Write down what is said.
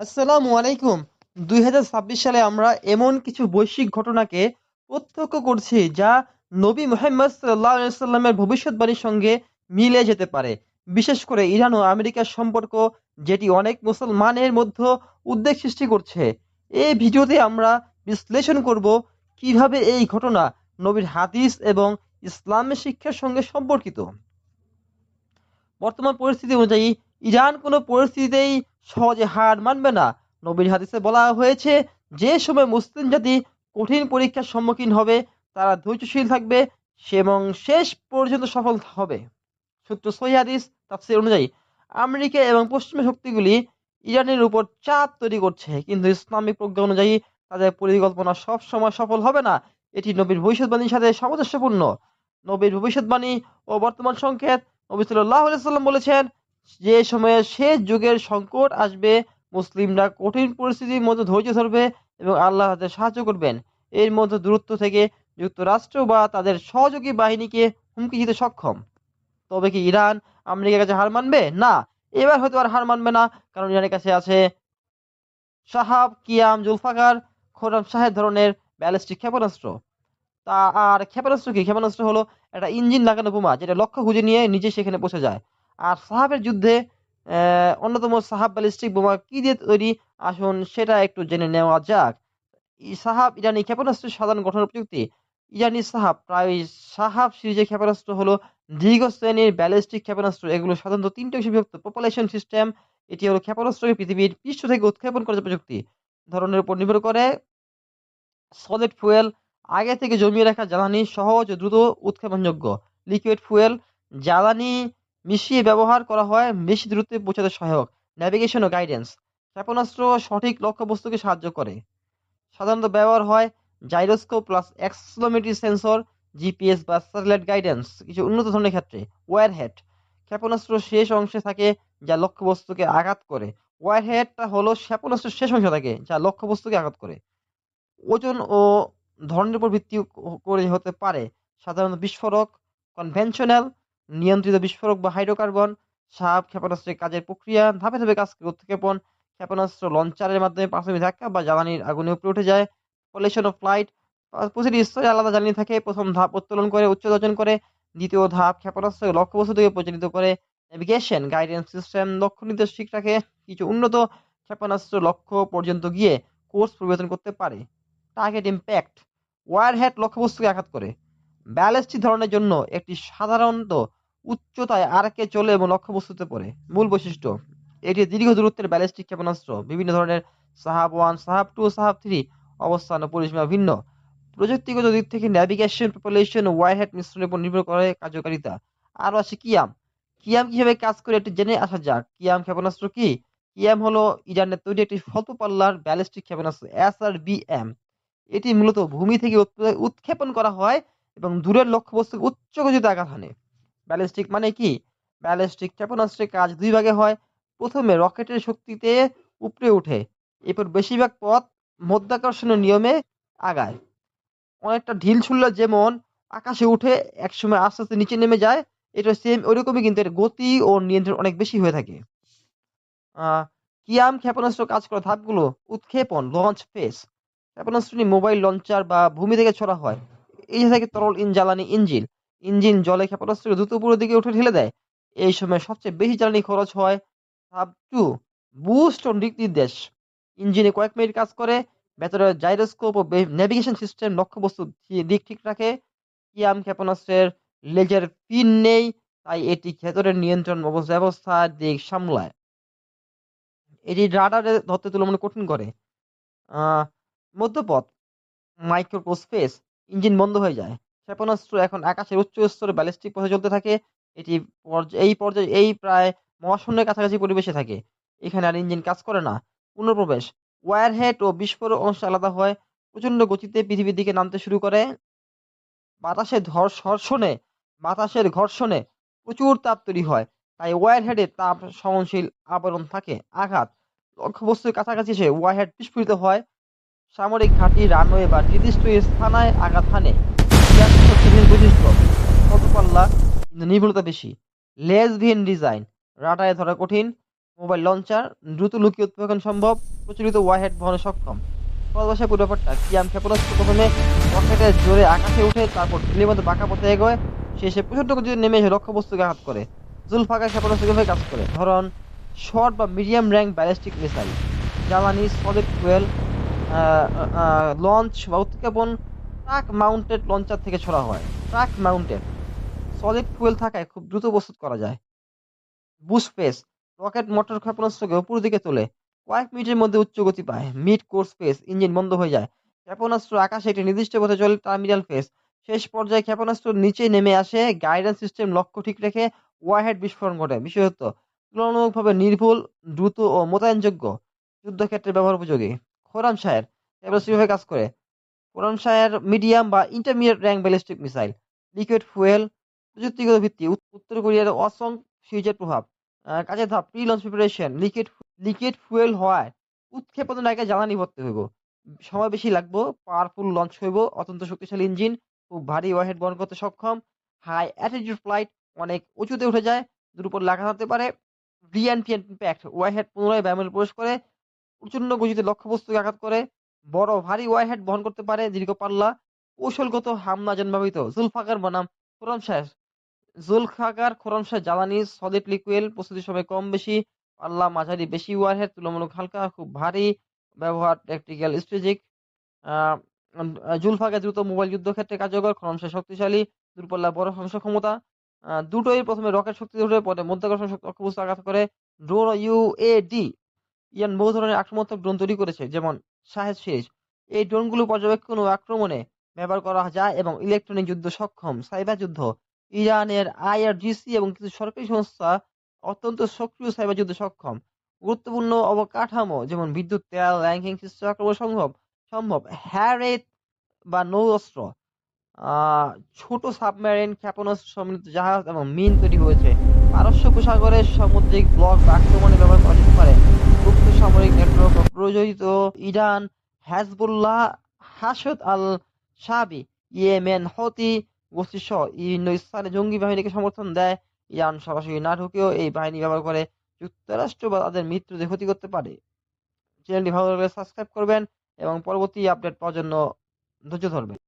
আসসালামু আলাইকুম। দুই হাজার ছাব্বিশ সালে আমরা এমন কিছু বৈশ্বিক ঘটনাকে প্রত্যক্ষ করছি যা নবী মোহাম্মদ সাল্লামের ভবিষ্যৎবাণীর সঙ্গে মিলে যেতে পারে। বিশেষ করে ইরান ও আমেরিকার সম্পর্ক, যেটি অনেক মুসলমানের মধ্যে উদ্বেগ সৃষ্টি করছে। এই ভিডিওতে আমরা বিশ্লেষণ করব কীভাবে এই ঘটনা নবীর হাদিস এবং ইসলামের শিক্ষার সঙ্গে সম্পর্কিত। বর্তমান পরিস্থিতি অনুযায়ী ইরান কোনো পরিস্থিতিতেই সহজে হার মানবে না। নবীর হাদিসে বলা হয়েছে, যে সময় মুসলিম জাতি কঠিন পরীক্ষার সম্মুখীন হবে, তারা ধৈর্যশীল থাকবে এবং শেষ পর্যন্ত সফল হবে। সূত্র সহি হাদিস, তাফসীর অনুযায়ী, আমেরিকা এবং পশ্চিমা শক্তিগুলি ইরানের উপর চাপ তৈরি করছে, কিন্তু ইসলামিক প্রজ্ঞা অনুযায়ী তাদের পরিকল্পনা সব সময় সফল হবে না। এটি নবীর ভবিষ্যৎবাণীর সাথে সামঞ্জস্যপূর্ণ। নবীর ভবিষ্যৎবাণী ও বর্তমান সংকেত নবী সাল্লাহ সাল্লাম বলেছেন যে সময়ে শেষ যুগের সংকট আসবে, মুসলিমরা কঠিন পরিস্থিতির মধ্যে ধৈর্য ধরবে এবং আল্লাহ তাদের সাহায্য করবেন। এর মধ্যে দূরত্ব থেকে যুক্তরাষ্ট্র বা তাদের সহযোগী বাহিনীকে হুমকি দিতে সক্ষম। তবে কি ইরান আমেরিকার কাছে হার মানবে? না। এবার হয়তো আর হার মানবে না, কারণ ইরানের কাছে আছে সাহাব কিয়াম জুলফাকার, খোরাম শাহের ধরনের ব্যালিস্টিক ক্ষেপণাস্ত্র। তা আর ক্ষেপণাস্ত্র কি? ক্ষেপণাস্ত্র হলো একটা ইঞ্জিন লাগানো বোমা, যেটা লক্ষ্য খুঁজে নিয়ে নিজে সেখানে পৌঁছে যায়। আর সাহাবের যুদ্ধে অন্যতম সাহাব ব্যালিস্টিক বোমা কি দিয়ে তৈরি? আসুন সেটা একটু জেনে নেওয়া যাক। সাহাব ইরানি ক্ষেপণাস্ত্রের সাধারণ গঠন প্রযুক্তি। ইরানি সাহাব প্রায় সাহাব সিরিজের ক্ষেপণাস্ত্র হলো দীর্ঘ শ্রেণির ব্যালিস্টিক ক্ষেপণাস্ত্র। এগুলো সাধারণত তিনটে অংশে বিভক্ত। পপুলেশন সিস্টেম এটি হলো ক্ষেপণাস্ত্রকে পৃথিবীর পৃষ্ঠ থেকে উৎক্ষেপণ করার প্রযুক্তি। ধরনের উপর নির্ভর করে সলিড ফুয়েল আগে থেকে জমিয়ে রাখা জ্বালানি সহজ, দ্রুত, উৎক্ষেপণযোগ্য। লিকুইড ফুয়েল জ্বালানি মিশিয়ে ব্যবহার করা হয় বেশি দূরত্বে পৌঁছাতে সহায়ক। ন্যাভিগেশন ও গাইডেন্স ক্ষেপণাস্ত্র সঠিক লক্ষ্যবস্তুকে সাহায্য করে। সাধারণত ব্যবহার হয় gyroscope plus accelerometry sensor GPS বা স্যাটেলাইট গাইডেন্স কিছু উন্নত ধরনের ক্ষেত্রে ওয়ারহেড ক্ষেপণাস্ত্র শেষ অংশে থাকে যা লক্ষ্যবস্তুকে আঘাত করে। ওয়ারহেডটা হলো ক্ষেপণাস্ত্রের শেষ অংশ থাকে যা লক্ষ্যবস্তুকে আঘাত করে। ওজন ও ধরনের উপর ভিত্তি করে হতে পারে। সাধারণত বিস্ফোরক কনভেনশনাল নিয়ন্ত্রিত বিস্ফোরক বা হাইড্রোকার্বন, সাপ, ক্ষেপণাস্ত্রের কাজের প্রক্রিয়া, ধাপে ধাপে কাজ উৎক্ষেপণ, ক্ষেপণাস্ত্র লঞ্চারের মাধ্যমে প্রাথমিক ধাক্কা বা জ্বালানির আগুনে উপরে উঠে যায়, পলিউশন অফ ফ্লাইট প্রতিটি স্তরে আলাদা জ্বালানি থাকে, প্রথম ধাপ উত্তোলন করে, উচ্চ অর্জন করে, দ্বিতীয় ধাপ ক্ষেপণাস্ত্র লক্ষ্যবস্তু থেকে পরিচালিত করে নেভিগেশন গাইডেন্স সিস্টেম লক্ষ্য নির্দেশ ঠিক রাখে, কিছু উন্নত ক্ষেপণাস্ত্র লক্ষ্য পর্যন্ত গিয়ে কোর্স পরিবর্তন করতে পারে টার্গেট ইম্প্যাক্ট ওয়ারহেড লক্ষ্যবস্তুকে আঘাত করে ব্যালিস্টিক ধরনের জন্য একটি সাধারণত উচ্চতায় আরকে চলে এবং লক্ষ্যবস্তুতে পড়ে। মূল বৈশিষ্ট্য, এটি দীর্ঘ দূরত্বের ব্যালিস্টিক ক্ষেপণাস্ত্র, বিভিন্ন ধরনের Shahab one, Shahab two, Shahab three অবস্থান ও পরিসীমা ভিন্ন। প্রযুক্তিগত দিক থেকে ন্যাভিগেশন পপুলেশন ও ওয়ারহেড মিশ্রণের উপর নির্ভর করে কার্যকারিতা। আরও আছে কিয়াম। কিয়াম কীভাবে কাজ করে একটু জেনে আসা যাক। কিয়াম ক্ষেপণাস্ত্র কি? কিয়াম হলো ইরানের তৈরি একটি স্বল্প ব্যালিস্টিক ক্ষেপণাস্ত্র এস আর বি এম এটি মূলত ভূমি থেকে উৎ- উৎক্ষেপণ করা হয় এবং দূরের লক্ষ্যবস্তুকে উচ্চ গতিতে আঘাত হানে। ব্যালিস্টিক মানে কি? ব্যালিস্টিক ক্ষেপণাস্ত্রের কাজ দুই ভাগে হয়। প্রথমে রকেটের শক্তিতে উপরে ওঠে, এরপর বেশিরভাগ পথ মধ্যাকর্ষণের নিয়মে আগায়। অনেকটা ঢিল ছুড়লে যেমন আকাশে উঠে একসময় আস্তে আস্তে নিচে নেমে যায়, এটা সেম ওইরকমই কিন্তু এর গতি ও নিয়ন্ত্রণ অনেক বেশি হয়ে থাকে। কিয়াম ক্ষেপণাস্ত্র কাজ করা ধাপগুলো উৎক্ষেপণ লঞ্চ ফেস ক্ষেপণাস্ত্রটি মোবাইল লঞ্চার বা ভূমি থেকে ছোড়া হয়। এই থাকে তরল ইন জ্বালানি ইঞ্জিন ইঞ্জিন, জলে ক্ষেপণাস্ত্রকে দ্রুত উপরের দিকে উঠে ঠেলে দেয়। এই সময় সবচেয়ে বেশি জ্বালানি খরচ হয় ধাপ টু বুস্ট দিক নির্দেশ। ইঞ্জিনে কয়েক মিনিট কাজ করে, ভেতরে জাইরোস্কোপ ও নেভিগেশন সিস্টেম লক্ষ্যবস্তু দিক ঠিক রাখে। কিয়াম ক্ষেপণাস্ত্রের লেজার পিন নেই, তাই এটি ভেতরের নিয়ন্ত্রণ ব্যবস্থা দিক সামলায়। এটি রাডারে ধরতে তুলনামূলক কঠিন করে। মধ্যপথ মাইক্রোস্পেস ইঞ্জিন বন্ধ হয়ে যায়। ক্ষেপণাস্ত্র এখন আকাশের উচ্চ স্তরে ব্যালিস্টিক পথে চলতে থাকে। এটি এই পর্যায়ে, এই প্রায় মহাশূন্যের কাছাকাছি পরিবেশে থাকে। এখানে আর ইঞ্জিন কাজ করে না। পুনঃপ্রবেশ। ওয়ারহেড ও বিস্ফোরক অংশ আলাদা হয়। প্রচণ্ড গতিতে পৃথিবীর দিকে নামতে শুরু করে। বাতাসের ধর- ঘর্ষণে বাতাসের ঘর্ষণে প্রচুর তাপ তৈরি হয়। তাই ওয়ারহেডে তাপ সহনশীল আবরণ থাকে। আঘাত। লক্ষ্যবস্তুর কাছাকাছি এসে ওয়ারহেড বিস্ফোরিত হয়। সামরিক ঘাঁটি, রানওয়ে বা নির্দিষ্ট স্থানায় আঘাত হানে। শক্তিহীন বৈশিষ্ট্য ছোট পাল্লা নির্ভুলতা বেশি। লেজবিহীন ডিজাইন রাডারে ধরা কঠিন, মোবাইল লঞ্চার, দ্রুত লুকিয়ে উৎপাদন সম্ভব, প্রচলিত ওয়ারহেড বহনে সক্ষম। পুরো ব্যাপারটা ক্ষেপণাস্ত্র প্রথমে জোরে আকাশে উঠে তারপর ঢিলের বাঁকা পথে এগোয়। শেষে প্রচণ্ড গতিতে নেমে এসে লক্ষ্যবস্তুকে আঘাত করে। জুলফাকার ক্ষেপণাস্ত্র কীভাবে কাজ করে? ধরন, শর্ট বা মিডিয়াম র্যাঙ্ক ব্যালিস্টিক মিসাইল। জ্বালানি, সলিড ফুয়েল লঞ্চ বা উৎক্ষেপণ ট্রাক মাউন্টেড লঞ্চার থেকে ছড়া হয়। Truck mounted. সলিড ফুয়েল থাকায় খুব দ্রুত প্রস্তুত করা যায়। Boost phase. রকেট মোটর ক্ষেপণাস্ত্রকে উপর দিকে তোলে। কয়েক মিনিটের মধ্যে উচ্চ গতি পায়। মিড কোর্স ফেস ইঞ্জিন বন্ধ হয়ে যায়। ক্ষেপণাস্ত্র আকাশে একটি নির্দিষ্ট পথে চলে টার্মিনাল ফেস। শেষ পর্যায়ে ক্ষেপণাস্ত্র নিচে নেমে আসে। গাইডেন্স সিস্টেম লক্ষ্য ঠিক রেখে ওয়ারহেড বিস্ফোরণ ঘটে। বিশেষত, তুলনামূলকভাবে নির্ভুল, দ্রুত ও মোতায়েনযোগ্য যুদ্ধক্ষেত্রে ব্যবহার উপযোগী। খোরাম শায়ের ক্ষেপণাস্ত্র কাজ করে। খোরাম মিডিয়াম বা intermediate range ballistic missile liquid fuel প্রযুক্তিগত ভিত্তি, উত্তর কোরিয়ার অসং ফিউচার প্রভাব কাজের ধাপ pre launch preparation liquid liquid fuel হওয়ায় উৎক্ষেপণের আগে জ্বালানি ভরতে হইব। সময় বেশি লাগবো পাওয়ারফুল লঞ্চ হইব, অত্যন্ত শক্তিশালী ইঞ্জিন খুব ভারী ওয়ারহেড বহন করতে সক্ষম হাই অ্যাটিটিউড ফ্লাইট অনেক উঁচুতে উঠে যায় দুর উপর লাগা হতে পারে রিএনটি ইম্প্যাক্ট ওয়ারহেড পুনরায় ব্যামেল প্রবেশ করে প্রচণ্ড গতিতে লক্ষ্যবস্তুকে আঘাত করে বড় ভারী ওয়ারহেড বহন করতে পারে দীর্ঘ পাল্লা কৌশলগত হামলা জন্মাবিত, জুলফাকার বনাম, খোরম শাহ জুলফাকার, খোরম শাহ জ্বালানি সলিড লিকুইড প্রস্তুতির সময় কম বেশি, পাল্লা মাঝারি বেশি ওয়ারহেড তুলনামূলক হালকা, খুব ভারী, ব্যবহার ট্যাকটিক্যাল স্ট্রেটেজিক জুলফাকে দ্রুত মোবাইল যুদ্ধক্ষেত্রে কার্যকর, খরম শাহ শক্তিশালী দূরপাল্লা বড় ধ্বংস ক্ষমতা দুটোই প্রথমে রকেট শক্তি ধরে, পরে মধ্যাকর্ষণ শক্তি লক্ষ্যবস্তু আঘাত করে ড্রোন ইউএডি ইয়ান বহু ধরনের আক্রমণাত্মক ড্রোন তৈরি করেছে, যেমন শাহেদ সিরিজ এই ড্রোনগুলো পর্যবেক্ষণ ও আক্রমণে ব্যবহার করা যায় এবং ইলেকট্রনিক যুদ্ধ সক্ষম, সাইবার যুদ্ধ। ইরানের আইআরজিসি এবং কিছু সরকারি সংস্থা অত্যন্ত সক্রিয় সাইবার যুদ্ধে সক্ষম। গুরুত্বপূর্ণ অবকাঠামো যেমন বিদ্যুৎ, তেল, র্যাঙ্কিং সিস্টেম আক্রমণ সম্ভব সম্ভব। হ্যারেত বা নৌ অস্ত্র ছোট সাবমেরিন ক্ষেপণাস্ত্র সমৃদ্ধ জাহাজ এবং মিন তৈরি হয়েছে। পারস্য উপসাগরের সামুদ্রিক ব্লক বা আক্রমণে ব্যবহার করা যেতে পারে। গুপ্ত সামরিক নেটওয়ার্ক প্রযোজিত ইরান হ্যাজবুল্লাহ হাসদ আল শাবি ইয়েমেন হতি গোষ্ঠী সহ বিভিন্ন স্থানে জঙ্গি বাহিনীকে সমর্থন দেয়। ইরান সরাসরি না ঢুকেও এই বাহিনী ব্যবহার করে যুক্তরাষ্ট্র বা তাদের মিত্রদের ক্ষতি করতে পারে। চ্যানেলটি ভালো লাগলে সাবস্ক্রাইব করবেন এবং পরবর্তী আপডেট পাওয়ার জন্য ধৈর্য ধরবেন।